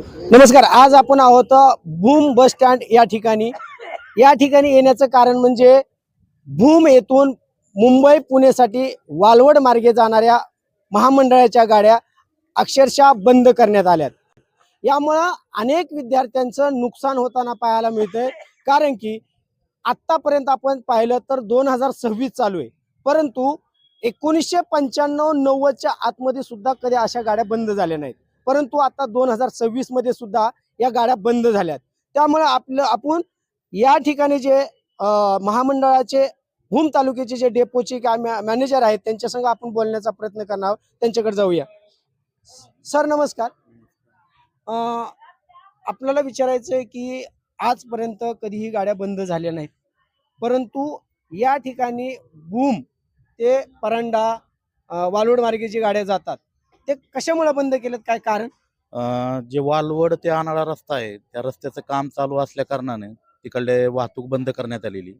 नमस्कार आज आपण आहोत भूम बस स्टँड या ठिकाणी. या ठिकाणी येण्याचं कारण म्हणजे भूम येथून मुंबई पुणेसाठी वालवड मार्गे जाणाऱ्या महामंडळाच्या गाड्या अक्षरशः बंद करण्यात आल्यात. यामुळं अनेक विद्यार्थ्यांचं नुकसान होताना पाहायला मिळतंय. कारण की आत्तापर्यंत आपण पाहिलं तर दोन हजार सव्वीस चालू आहे. परंतु एकोणीसशे पंच्याण्णव नव्वदच्या आतमध्ये सुद्धा कधी अशा गाड्या बंद झाल्या नाहीत. परंतु आता दोन हजार सव्वीसमध्ये सुद्धा या गाड्या बंद झाल्यात. त्यामुळे आपलं आपण या ठिकाणी जे महामंडळाचे भूम तालुक्याचे जे डेपोचे मॅनेजर आहेत त्यांच्या संग आपण बोलण्याचा प्रयत्न करणार त्यांच्याकडे जाऊया. सर नमस्कार. आपल्याला विचारायचं आहे की आजपर्यंत कधीही गाड्या बंद झाल्या नाहीत. परंतु या ठिकाणी भूम ते परांडा वालोड मार्गे जी गाड्या जातात ते कशामुळे बंद केलेत? काय कारण? अं, जे वालवड ते आणाळा रस्ता आहे त्या रस्त्याचं काम चालू असल्या कारणाने तिकडले वाहतूक बंद करण्यात आलेली.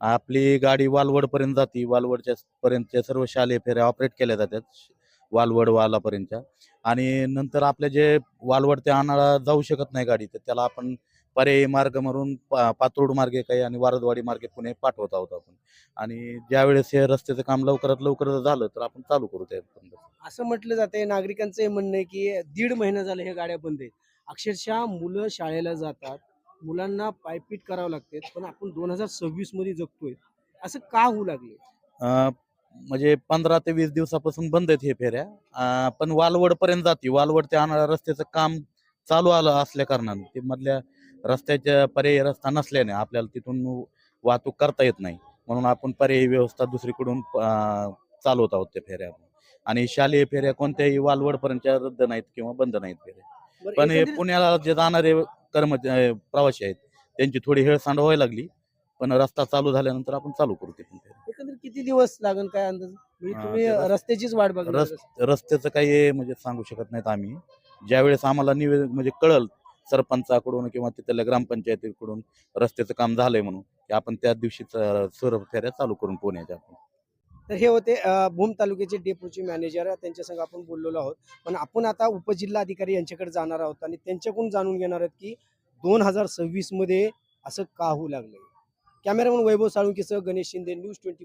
आपली गाडी वालवड पर्यंत जाते वालवडच्या पर्यंतच्या सर्व शालेय फेऱ्या ऑपरेट केल्या जातात वालवड वालापर्यंतच्या. आणि नंतर आपले जे वालवड ते आणाळा जाऊ शकत नाही गाडी तर त्याला आपण पर्यायी मार्ग म्हणून पा- पातूर मार्गे काही आणि वारदवाडी मार्गे पुणे पाठवत आहोत आपण. आणि ज्यावेळेस हे रस्त्याचं काम लवकरात लवकर झालं तर आपण चालू करू ते असं म्हटलं जाते नागरिकांचं हे म्हणणं आहे की दीड महिना झालं हे गाड्या बंद आहेत. अक्षरशः मुलं शाळेला जातात मुलांना पायपीट करावं लागते पण आपण दोन हजार सव्वीसमध्ये जगतोय. असं का होऊ लागले अं, म्हणजे पंधरा ते वीस दिवसापासून बंद आहेत हे फेऱ्या. अं, पण वालवड पर्यंत जाते. वालवड ते आणणाऱ्या रस्त्याचं काम चालू आलं असल्या कारणाने. ते मधल्या रस्त्याच्या पर्यायी रस्ता नसल्याने आपल्याला तिथून वाहतूक करता येत नाही. म्हणून आपण पर्यायी व्यवस्था दुसरीकडून अं, चालवत आहोत त्या फेऱ्या आणि शालेय फेऱ्या कोणत्याही वालवड पर्यंतच्या रद्द नाहीत किंवा बंद नाहीत फेऱ्या. पण हे पुण्याला जे जाणारे कर्म अं, प्रवासी आहेत त्यांची थोडी हेळसांड व्हायला लागली. पण रस्ता चालू झाल्यानंतर आपण चालू करू ते किती दिवस लागेल काय अंदाज? म्हणजे तुम्ही रस्त्याचीच वाट बघा रस रस्त्याचं काही म्हणजे सांगू शकत नाहीत आम्ही. ज्यावेळेस आम्हाला निवे म्हणजे कळल सरपंचाकडून किंवा तिथल्या ग्रामपंचायतीकडून रस्त्याचं काम झालंय म्हणून की आपण त्या दिवशी सर फेऱ्या चालू करून पुण्याच्या आपण. तर हे होते भूम तालुक्याचे डेपोचे मॅनेजर त्यांच्या संग आपण बोललेलो आहोत. पण आपण आता उपजिल्हा अधिकारी यांच्याकडे जाणार आहोत आणि त्यांच्याकडून जाणून घेणार आहोत की दोन हजार सव्वीसमध्ये असं का होऊ लागलंय. कॅमेरामन वैभव साळुंकीसह गणेश शिंदे न्यूज ट्वेंटी